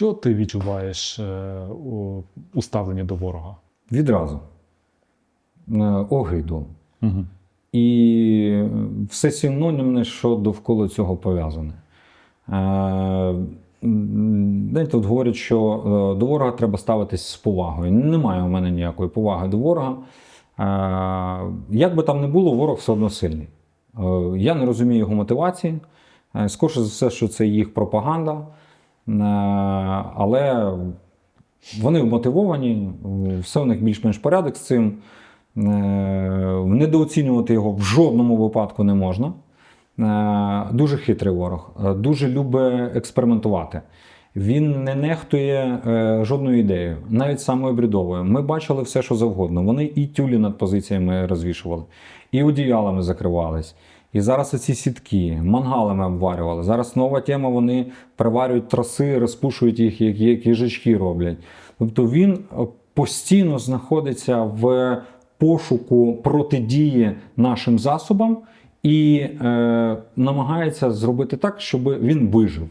Що ти відчуваєш е, у, ставленні до ворога? Відразу. Е, Огиду. Угу. І все синонімне, що довкола цього пов'язане. Е, Знаєте, от говорять, що до ворога треба ставитись з повагою. Немає у мене ніякої поваги до ворога. Як би там не було, ворог все одно сильний. Я не розумію його мотивації. Скорше за все, що це їх пропаганда. Е, Але вони мотивовані, все у них більш-менш порядок з цим. Е, Недооцінювати його в жодному випадку не можна. Е, Дуже хитрий ворог, дуже любить експериментувати. Він не нехтує жодною ідеєю, навіть самою брідовою. Ми бачили все, що завгодно. Вони і тюлі над позиціями розвішували, і одіялами закривались. І зараз оці сітки, мангалами обварювали. Зараз нова тема, вони приварюють траси, розпушують їх, як, як їжачки роблять. Тобто він е, постійно знаходиться в пошуку протидії нашим засобам і е, намагається зробити так, щоб він вижив.